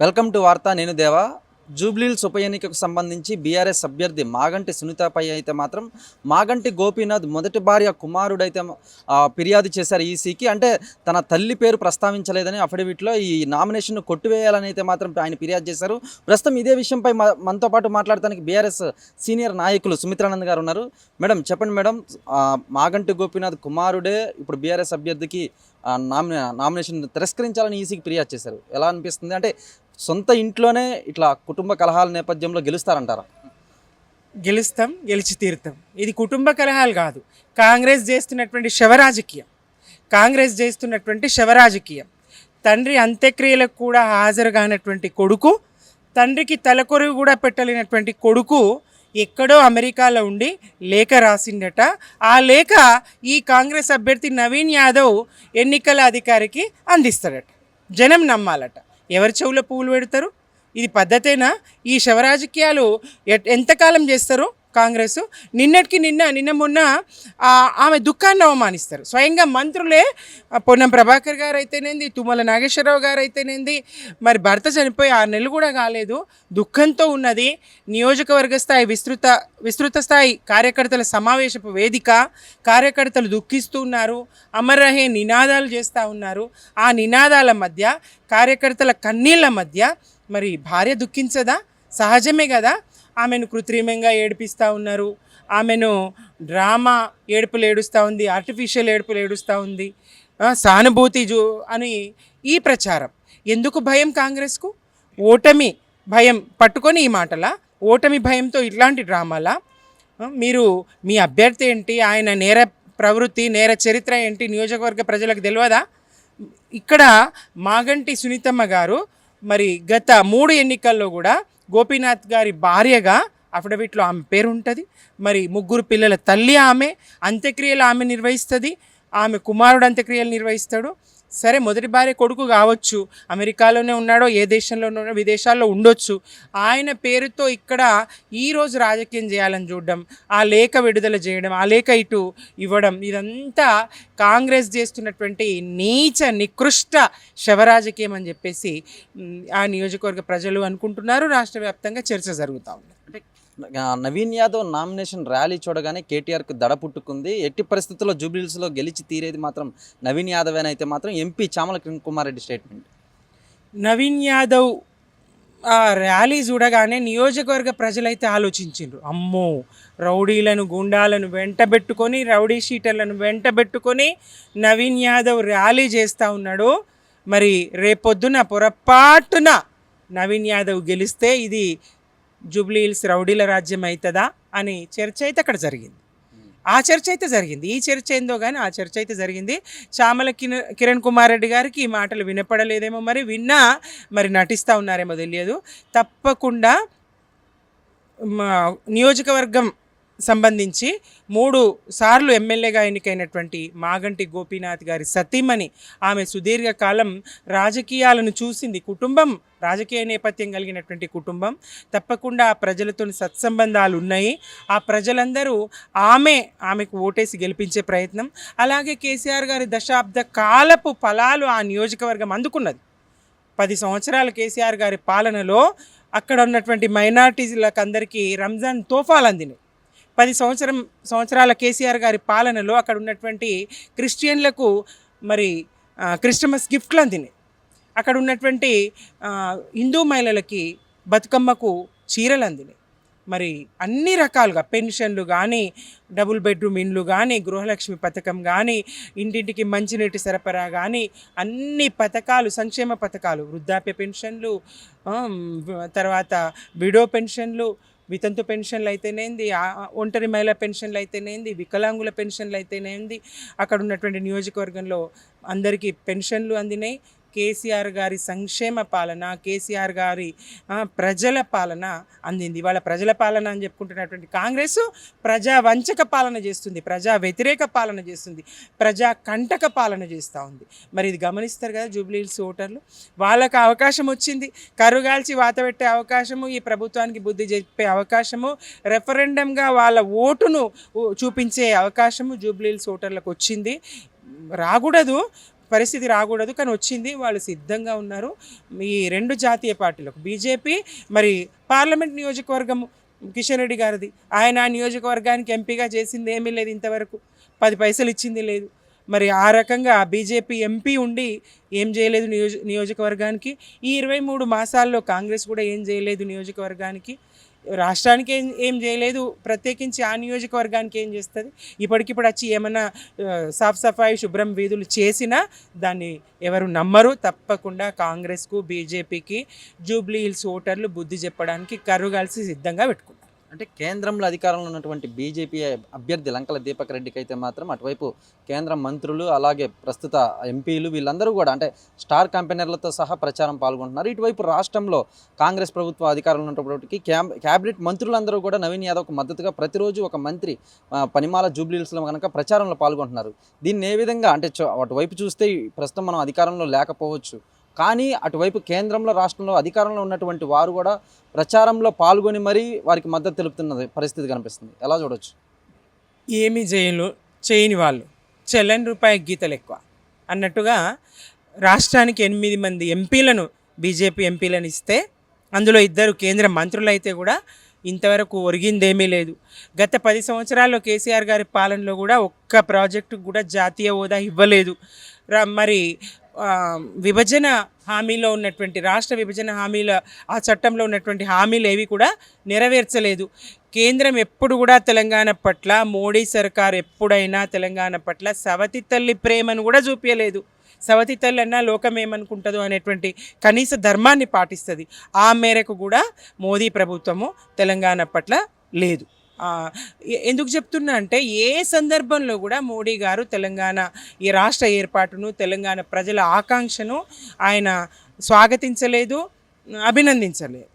Welcome to వార్త నేను దేవా. జూబ్లీల్స్ ఉప ఎన్నికకు సంబంధించి బీఆర్ఎస్ అభ్యర్థి మాగంటి సునీతపై అయితే మాత్రం మాగంటి గోపీనాథ్ మొదటి భార్య కుమారుడైతే ఫిర్యాదు చేశారు ఈసీకి అంటే తన తల్లి పేరు ప్రస్తావించలేదని అఫిడవిట్లో ఈ నామినేషన్ను కొట్టివేయాలని అయితే మాత్రం ఆయన ఫిర్యాదు చేశారు. ప్రస్తుతం ఇదే విషయంపై మ- మనతో పాటు మాట్లాడటానికి బీఆర్ఎస్ సీనియర్ నాయకులు సుమిత్రానంద్ గారు ఉన్నారు. మేడం చెప్పండి మేడం మాగంటి గోపీనాథ్ కుమారుడే ఇప్పుడు బీఆర్ఎస్ అభ్యర్థికి నామినే నామినేషన్ తిరస్కరించాలని ఈసీకి ఫిర్యాదు చేశారు. ఎలా అనిపిస్తుంది? అంటే సొంత ఇంట్లోనే ఇట్లా కుటుంబ కలహాల నేపథ్యంలో గెలుస్తారంటారా? గెలుస్తాం గెలిచి తీరుతాం. ఇది కుటుంబ కలహాలు కాదు. కాంగ్రెస్ చేస్తున్నటువంటి శవరాజకీయం. కాంగ్రెస్ చేస్తున్నటువంటి శవరాజకీయం. తండ్రి అంత్యక్రియలకు కూడా హాజరు కానటువంటి కొడుకు తండ్రికి తలకొరుగు కూడా పెట్టలేనటువంటి కొడుకు ఎక్కడో అమెరికాలో ఉండి లేఖ రాసిండట ఆ లేఖ ఈ కాంగ్రెస్ అభ్యర్థి నవీన్ యాదవ్ ఎన్నికల అధికారికి అందిస్తాడట. జనం నమ్మాలట. ఎవరి చెవులో పువ్వులు పెడతారు? ఇది పద్ధతేనా? ఈ శవరాజకీయాలు ఎంతకాలం చేస్తారు కాంగ్రెస్? నిన్నటికి నిన్న నిన్న మొన్న ఆమె దుఃఖాన్ని అవమానిస్తారు. స్వయంగా మంత్రులే పొన్నం ప్రభాకర్ గారు అయితేనేంది తుమ్మల నాగేశ్వరరావు గారు అయితేనేంది మరి భర్త చనిపోయి ఆరు నెలలు కూడా కాలేదు దుఃఖంతో ఉన్నది నియోజకవర్గ స్థాయి విస్తృత విస్తృత స్థాయి కార్యకర్తల సమావేశపు వేదిక. కార్యకర్తలు దుఃఖిస్తూ ఉన్నారు రహే నినాదాలు చేస్తూ ఉన్నారు. ఆ నినాదాల మధ్య కార్యకర్తల కన్నీళ్ళ మధ్య మరి భార్య దుఃఖించదా? సహజమే కదా. ఆమెను కృత్రిమంగా ఏడిపిస్తూ ఉన్నారు. ఆమెను డ్రామా ఏడుపులు ఏడుస్తూ ఉంది ఆర్టిఫిషియల్ ఏడుపులు ఏడుస్తూ ఉంది. సానుభూతి జూ అని ఈ ప్రచారం. ఎందుకు భయం కాంగ్రెస్కు? ఓటమి భయం పట్టుకొని ఈ మాటలా? ఓటమి భయంతో ఇట్లాంటి డ్రామాలా? మీరు మీ అభ్యర్థి ఏంటి? ఆయన నేర ప్రవృత్తి నేర చరిత్ర ఏంటి? నియోజకవర్గ ప్రజలకు తెలియదా ఇక్కడ మాగంటి సునీతమ్మ గారు మరి గత మూడు ఎన్నికల్లో కూడా గోపీనాథ్ గారి భార్యగా అఫిడవిట్లో ఆమె పేరు ఉంటుంది. మరి ముగ్గురు పిల్లల తల్లి ఆమె అంత్యక్రియలు ఆమె నిర్వహిస్తుంది. ఆమె కుమారుడు అంత్యక్రియలు నిర్వహిస్తాడు. సరే మొదటి భార్య కొడుకు కావచ్చు అమెరికాలోనే ఉన్నాడో ఏ దేశంలోనో విదేశాల్లో ఉండొచ్చు. ఆయన పేరుతో ఇక్కడ ఈరోజు రాజకీయం చేయాలని చూడడం ఆ లేఖ విడుదల చేయడం ఆ లేఖ ఇటు ఇవ్వడం ఇదంతా కాంగ్రెస్ చేస్తున్నటువంటి నీచ నికృష్ట శవరాజకీయం అని చెప్పేసి ఆ నియోజకవర్గ ప్రజలు అనుకుంటున్నారు. రాష్ట్ర వ్యాప్తంగా చర్చ జరుగుతూ ఉంది. అంటే నవీన్ యాదవ్ నామినేషన్ ర్యాలీ చూడగానే కేటీఆర్కి దడ పుట్టుకుంది. ఎట్టి పరిస్థితుల్లో జూబ్లీల్స్లో గెలిచి తీరేది మాత్రం నవీన్ యాదవ్ అని అయితే మాత్రం MP Chamala Kiran Kumar Reddy statement. Naveen Yadav rally చూడగానే నియోజకవర్గ ప్రజలైతే ఆలోచించిండ్రు. అమ్మో! రౌడీలను గుండాలను వెంటబెట్టుకొని రౌడీ షీటర్లను వెంటబెట్టుకొని నవీన్ యాదవ్ ర్యాలీ చేస్తూ ఉన్నాడు. మరి రేపొద్దున పొరపాటున నవీన్ యాదవ్ గెలిస్తే ఇది జూబ్లీ హిల్స్ రౌడీల రాజ్యం అవుతుందా అని చర్చ అయితే అక్కడ జరిగింది. ఆ చర్చ అయితే జరిగింది. ఈ చర్చ ఏందో కానీ ఆ చర్చ అయితే జరిగింది. శ్యామల కిన- కిరణ్ కుమార్ రెడ్డి గారికి ఈ మాటలు వినపడలేదేమో మరి విన్నా మరి నటిస్తూ ఉన్నారేమో తెలియదు. తప్పకుండా మా నియోజకవర్గం సంబంధించి మూడు సార్లు ఎమ్మెల్యేగా ఎన్నికైనటువంటి మాగంటి గోపీనాథ్ గారి సతీమణి ఆమె సుదీర్ఘకాలం రాజకీయాలను చూసింది. కుటుంబం రాజకీయ నేపథ్యం కలిగినటువంటి కుటుంబం. తప్పకుండా ఆ ప్రజలతో సత్సంబంధాలు ఉన్నాయి. ఆ ప్రజలందరూ ఆమె ఆమెకు ఓటేసి గెలిపించే ప్రయత్నం. అలాగే కేసీఆర్ గారి దశాబ్ద కాలపు ఫలాలు ఆ నియోజకవర్గం అందుకున్నది. పది సంవత్సరాల కేసీఆర్ గారి పాలనలో అక్కడ ఉన్నటువంటి మైనార్టీలకు అందరికీ రంజాన్ తోఫాలు అందినాయి పది సంవత్సరం సంవత్సరాల కేసీఆర్ గారి పాలనలో అక్కడ ఉన్నటువంటి క్రిస్టియన్లకు మరి క్రిస్టమస్ గిఫ్ట్లు అందినాయి. అక్కడ ఉన్నటువంటి హిందూ మహిళలకి బతుకమ్మకు చీరలు అందినాయి. మరి అన్ని రకాలుగా పెన్షన్లు కానీ డబుల్ బెడ్రూమ్ ఇండ్లు కానీ గృహలక్ష్మి పథకం కానీ ఇంటింటికి మంచినీటి సరఫరా కానీ అన్ని పథకాలు సంక్షేమ పథకాలు వృద్ధాప్య పెన్షన్లు తర్వాత విడో పెన్షన్లు వితంతు పెన్షన్లు అయితేనేంది ఒంటరి మహిళా పెన్షన్లు అయితేనేంది వికలాంగుల పెన్షన్లు అయితేనేంది అక్కడ ఉన్నటువంటి నియోజకవర్గంలో అందరికీ పెన్షన్లు అందినాయి. కేసీఆర్ గారి సంక్షేమ పాలన కేసీఆర్ గారి ప్రజల పాలన అందింది. వాళ్ళ ప్రజల పాలన అని చెప్పుకుంటున్నటువంటి కాంగ్రెస్ ప్రజా వంచక పాలన చేస్తుంది ప్రజా వ్యతిరేక పాలన చేస్తుంది ప్రజా కంటక పాలన చేస్తూ ఉంది. మరి ఇది గమనిస్తారు కదా జూబ్లీ హిల్స్ ఓటర్లు? వాళ్ళకు అవకాశం వచ్చింది కరుగాల్చి వాత పెట్టే అవకాశము ఈ ప్రభుత్వానికి బుద్ధి చెప్పే అవకాశము రెఫరెండంగా వాళ్ళ ఓటును చూపించే అవకాశము జూబ్లీ హిల్స్ ఓటర్లకు వచ్చింది. రాకూడదు పరిస్థితి రాకూడదు. కానీ వచ్చింది వాళ్ళు సిద్ధంగా ఉన్నారు. ఈ రెండు జాతీయ పార్టీలకు బీజేపీ మరి పార్లమెంట్ నియోజకవర్గం కిషన్ రెడ్డి గారిది. ఆయన ఆ నియోజకవర్గానికి ఎంపీగా చేసింది ఏమీ లేదు ఇంతవరకు. పది పైసలు ఇచ్చింది లేదు. మరి ఆ రకంగా బీజేపీ ఎంపీ ఉండి ఏం చేయలేదు నియోజ నియోజకవర్గానికి. ఈ ఇరవై మూడు మాసాల్లో కాంగ్రెస్ కూడా ఏం చేయలేదు నియోజకవర్గానికి. రాష్ట్రానికి ఏం ఏం చేయలేదు. ప్రత్యేకించి ఆ నియోజకవర్గానికి ఏం చేస్తుంది? ఇప్పటికిప్పుడు వచ్చి ఏమన్నా సాఫ్ సఫాయి శుభ్రం వీధులు చేసినా దాన్ని ఎవరు నమ్మరు. తప్పకుండా కాంగ్రెస్కు బీజేపీకి జూబ్లీ హిల్స్ ఓటర్లు బుద్ధి చెప్పడానికి కరుగాల్సి కలిసి సిద్ధంగా పెట్టుకుంటారు. అంటే కేంద్రంలో అధికారంలో ఉన్నటువంటి బీజేపీ అభ్యర్థి లంకల దీపక్ రెడ్డికి అయితే మాత్రం అటువైపు కేంద్ర మంత్రులు అలాగే ప్రస్తుత ఎంపీలు వీళ్ళందరూ కూడా అంటే స్టార్ కంపెనీలతో సహా ప్రచారం పాల్గొంటున్నారు. ఇటువైపు రాష్ట్రంలో కాంగ్రెస్ ప్రభుత్వ అధికారంలో ఉన్నప్పటికీ క్యాబినెట్ మంత్రులందరూ కూడా నవీన్ యాదవ్కు మద్దతుగా ప్రతిరోజు ఒక మంత్రి పనిమాల జూబ్లీస్లో కనుక ప్రచారంలో పాల్గొంటున్నారు. దీన్ని ఏ విధంగా అంటే చో- అటువైపు చూస్తే ప్రస్తుతం మనం అధికారంలో లేకపోవచ్చు. కానీ అటువైపు కేంద్రంలో రాష్ట్రంలో అధికారంలో ఉన్నటువంటి వారు కూడా ప్రచారంలో పాల్గొని మరీ వారికి మద్దతు తెలుపుతున్నది పరిస్థితి కనిపిస్తుంది. ఎలా చూడొచ్చు? ఏమీ చేయలు చేయని వాళ్ళు. చెల్లని రూపాయి గీతలు ఎక్కువ. అన్నట్టుగా రాష్ట్రానికి ఎనిమిది మంది ఎంపీలను బీజేపీ ఎంపీలను ఇస్తే అందులో ఇద్దరు కేంద్ర మంత్రులు అయితే కూడా ఇంతవరకు ఒరిగిందేమీ లేదు. గత పది సంవత్సరాల్లో కేసీఆర్ గారి పాలనలో కూడా ఒక్క ప్రాజెక్టుకు కూడా జాతీయ హోదా ఇవ్వలేదు. మరి విభజన హామీలో ఉన్నటువంటి రాష్ట్ర విభజన హామీల ఆ చట్టంలో ఉన్నటువంటి హామీలు ఏవి కూడా నెరవేర్చలేదు. కేంద్రం ఎప్పుడు కూడా తెలంగాణ పట్ల మోడీ సర్కార్ ఎప్పుడైనా తెలంగాణ పట్ల సవతి తల్లి ప్రేమను కూడా చూపించలేదు సవతి తల్లి అన్న లోకం ఏమనుకుంటుందో అనేటువంటి కనీస ధర్మాన్ని పాటిస్తుంది. ఆ మేరకు కూడా మోదీ ప్రభుత్వము తెలంగాణ పట్ల లేదు. ఎందుకు చెప్తున్నా అంటే ఏ సందర్భంలో కూడా మోడీ గారు తెలంగాణ ఈ రాష్ట్ర ఏర్పాటును తెలంగాణ ప్రజల ఆకాంక్షను ఆయన స్వాగతించలేదు అభినందించలేదు.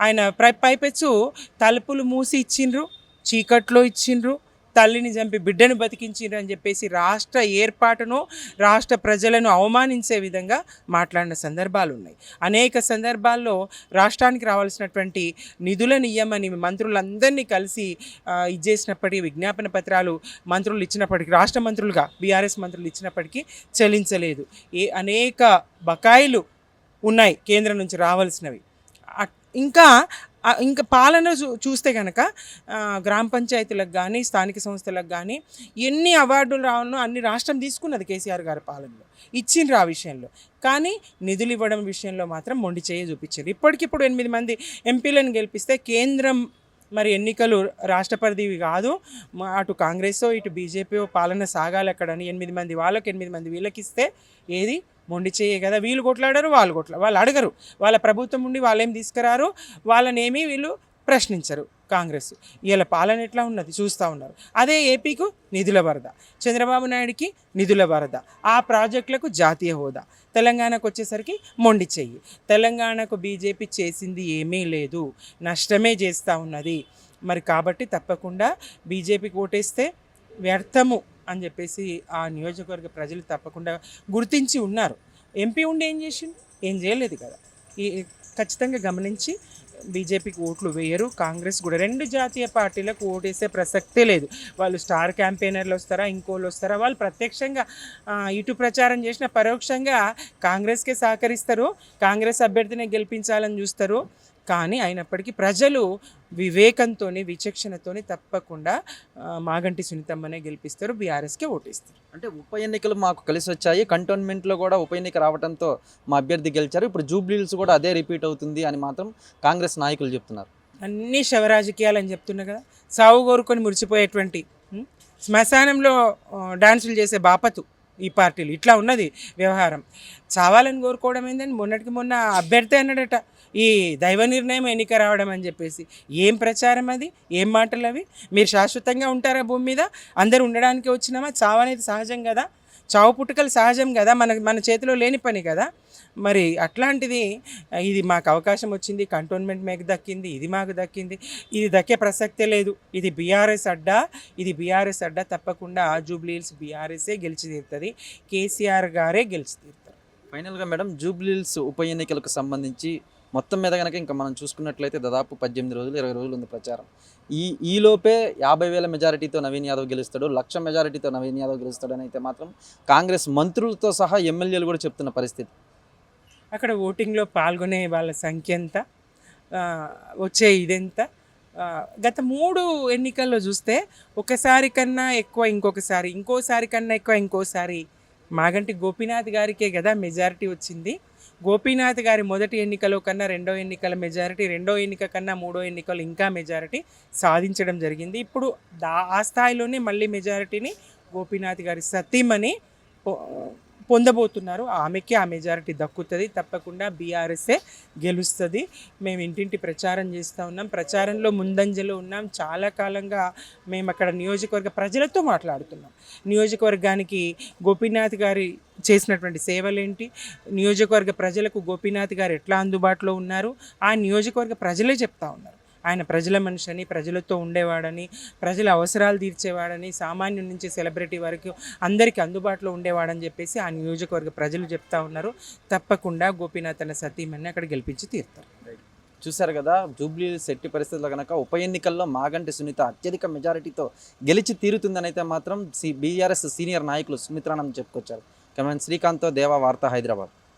ఆయన పై పైపెచ్చు తలుపులు మూసి ఇచ్చిండ్రు చీకట్లో ఇచ్చిండ్రు తల్లిని చంపి బిడ్డను బతికించిండ్రని అని చెప్పేసి రాష్ట్ర ఏర్పాటును రాష్ట్ర ప్రజలను అవమానించే విధంగా మాట్లాడిన సందర్భాలు ఉన్నాయి. అనేక సందర్భాల్లో రాష్ట్రానికి రావాల్సినటువంటి నిధులను ఇయ్యమని మంత్రులందరినీ కలిసి ఇచ్చేసినప్పటికీ విజ్ఞాపన పత్రాలు మంత్రులు ఇచ్చినప్పటికీ రాష్ట్ర మంత్రులుగా బీఆర్ఎస్ మంత్రులు ఇచ్చినప్పటికీ చెల్లించలేదు. ఏ అనేక బకాయిలు ఉన్నాయి కేంద్రం నుంచి రావాల్సినవి. అ- ఇంకా ఇంకా పాలన చూ చూస్తే కనుక గ్రామ పంచాయతీలకు కానీ స్థానిక సంస్థలకు కానీ ఎన్ని అవార్డులు రావాలో అన్ని రాష్ట్రం తీసుకున్నది కేసీఆర్ గారి పాలనలో. ఇచ్చిండ్రు ఆ విషయంలో. కానీ నిధులు ఇవ్వడం విషయంలో మాత్రం మొండి చేయ చూపించారు ఇప్పటికిప్పుడు ఎనిమిది మంది ఎంపీలను గెలిపిస్తే కేంద్రం మరి ఎన్నికలు రాష్ట్ర పరిధివి కాదు. అటు కాంగ్రెస్ ఇటు బీజేపీ పాలన సాగాలి అక్కడని ఎనిమిది మంది వాళ్ళకి ఎనిమిది మంది వీళ్ళకి ఇస్తే ఏది? మొండి చేయే కదా వీళ్ళు కొట్లాడారు వాళ్ళు కొట్ల వాళ్ళు అడగరు. వాళ్ళ ప్రభుత్వం ఉండి వాళ్ళేం తీసుకురారు? వాళ్ళనేమి వీళ్ళు ప్రశ్నించరు కాంగ్రెస్. వీళ్ళ పాలన ఎట్లా ఉన్నది? చూస్తూ ఉన్నారు. అదే ఏపీకు నిధుల వరద. చంద్రబాబు నాయుడికి నిధుల వరద. ఆ ప్రాజెక్టులకు జాతీయ హోదా. తెలంగాణకు వచ్చేసరికి మొండి చెయ్యి తెలంగాణకు బీజేపీ చేసింది ఏమీ లేదు. నష్టమే చేస్తూ ఉన్నది. మరి కాబట్టి తప్పకుండా బీజేపీకి ఓటేస్తే వ్యర్థము. అని చెప్పేసి ఆ నియోజకవర్గ ప్రజలు తప్పకుండా గుర్తించి ఉన్నారు. ఎంపీ ఉండి ఏం చేసిండు? ఏం చేయలేదు కదా. ఈ ఖచ్చితంగా గమనించి బీజేపీకి ఓట్లు వేయరు కాంగ్రెస్ కూడా రెండు జాతీయ పార్టీలకు ఓటేసే ప్రసక్తే లేదు. వాళ్ళు స్టార్ క్యాంపెయినర్లు వస్తారా ఇంకోళ్ళు వస్తారా? వాళ్ళు ప్రత్యక్షంగా ఇటు ప్రచారం చేసిన పరోక్షంగా కాంగ్రెస్కే సహకరిస్తారు కాంగ్రెస్ అభ్యర్థిని గెలిపించాలని చూస్తారు. కానీ అయినప్పటికీ ప్రజలు వివేకంతో విచక్షణతో తప్పకుండా మాగంటి సునీతమ్మనే గెలిపిస్తారు బీఆర్ఎస్కే ఓటేస్తారు. అంటే ఉప ఎన్నికలు మాకు కలిసి వచ్చాయి కంటోన్మెంట్లో కూడా ఉప ఎన్నిక రావడంతో మా అభ్యర్థి గెలిచారు. ఇప్పుడు జూబ్లీహిల్స్ కూడా అదే రిపీట్ అవుతుంది అని మాత్రం కాంగ్రెస్ నాయకులు చెప్తున్నారు. అన్నీ శవరాజకీయాలు అని చెప్తున్నా కదా. సాగు కోరుకొని మురిసిపోయేటువంటి ఉం? శ్మశానంలో డాన్సులు చేసే బాపతు ఈ పార్టీలు. ఇట్లా ఉన్నది వ్యవహారం. చావాలని కోరుకోవడం ఏంటంటే మొన్నటికి మొన్న అభ్యర్థి అన్నాడట. ఈ దైవ నిర్ణయం ఎన్నిక రావడం అని చెప్పేసి ఏం ప్రచారం అది? ఏం మాటలు అవి? మీరు శాశ్వతంగా ఉంటారా భూమి మీద? అందరు ఉండడానికి వచ్చినామా? చావు అనేది సహజం కదా? చావు పుట్టుకలు సహజం కదా? మన మన చేతిలో లేని పని కదా? మరి అట్లాంటిది ఇది మాకు అవకాశం వచ్చింది కంటోన్మెంట్ మీకు దక్కింది ఇది మాకు దక్కింది ఇది దక్కే ప్రసక్తే లేదు. ఇది బీఆర్ఎస్ అడ్డా ఇది బీఆర్ఎస్ అడ్డా తప్పకుండా జూబ్లీహిల్స్ బీఆర్ఎస్ఏ గెలిచి తీరుతుంది. కేసీఆర్ గారే గెలిచి తీరుతారు. ఫైనల్గా మేడం జూబ్లీహిల్స్ ఉప ఎన్నికలకు సంబంధించి మొత్తం మీద కనుక ఇంకా మనం చూసుకున్నట్లయితే దాదాపు పద్దెనిమిది రోజులు ఇరవై రోజులు ఉంది ప్రచారం. ఈ ఈలోపే యాభై వేల మెజారిటీతో నవీన్ యాదవ్ గెలుస్తాడు లక్ష మెజారిటీతో నవీన్ యాదవ్ గెలుస్తాడని అయితే మాత్రం కాంగ్రెస్ మంత్రులతో సహా ఎమ్మెల్యేలు కూడా చెప్తున్న పరిస్థితి. అక్కడ ఓటింగ్లో పాల్గొనే వాళ్ళ సంఖ్య ఎంత? వచ్చే ఇదెంత? గత మూడు ఎన్నికల్లో చూస్తే ఒకసారి కన్నా ఎక్కువ ఇంకొకసారి ఇంకోసారి కన్నా ఎక్కువ ఇంకోసారి మాగంటి గోపీనాథ్ గారికే కదా మెజారిటీ వచ్చింది. గోపీనాథ్ గారి మొదటి ఎన్నికలో కన్నా రెండో ఎన్నికల మెజారిటీ రెండో ఎన్నిక కన్నా మూడో ఎన్నికలు ఇంకా మెజారిటీ సాధించడం జరిగింది. ఇప్పుడు దా ఆ స్థాయిలోనే మళ్ళీ మెజారిటీని గోపీనాథ్ గారి సతీమణి పొందబోతున్నారు. ఆమెకి ఆ మెజారిటీ దక్కుతుంది. తప్పకుండా బీఆర్ఎస్ఏ గెలుస్తుంది. మేము ఇంటింటి ప్రచారం చేస్తూ ఉన్నాం. ప్రచారంలో ముందంజలో ఉన్నాం. చాలా కాలంగా మేము అక్కడ నియోజకవర్గ ప్రజలతో మాట్లాడుతున్నాం. నియోజకవర్గానికి గోపీనాథ్ గారి చేసినటువంటి సేవలేంటి? నియోజకవర్గ ప్రజలకు గోపీనాథ్ గారు ఎట్లా అందుబాటులో ఉన్నారు? ఆ నియోజకవర్గ ప్రజలే చెప్తా ఉన్నారు. ఆయన ప్రజల మనిషిని ప్రజలతో ఉండేవాడని ప్రజల అవసరాలు తీర్చేవాడని సామాన్యుడి నుంచి సెలబ్రిటీ వరకు అందరికీ అందుబాటులో ఉండేవాడని చెప్పేసి ఆ నియోజకవర్గ ప్రజలు చెప్తా ఉన్నారు. తప్పకుండా గోపీనాథ్ తన సతీమణి అక్కడ గెలిపించి తీరుతారు చూశారు కదా జూబ్లీ శెట్టి పరిస్థితుల్లో కనుక ఉప ఎన్నికల్లో మాగంటి సునీత అత్యధిక మెజారిటీతో గెలిచి తీరుతుందని అయితే మాత్రం సి బీఆర్ఎస్ సీనియర్ నాయకులు సుమిత్రానంద్ చెప్పుకొచ్చారు. కమెన్ శ్రీకాంత్తో దేవా వార్త హైదరాబాద్.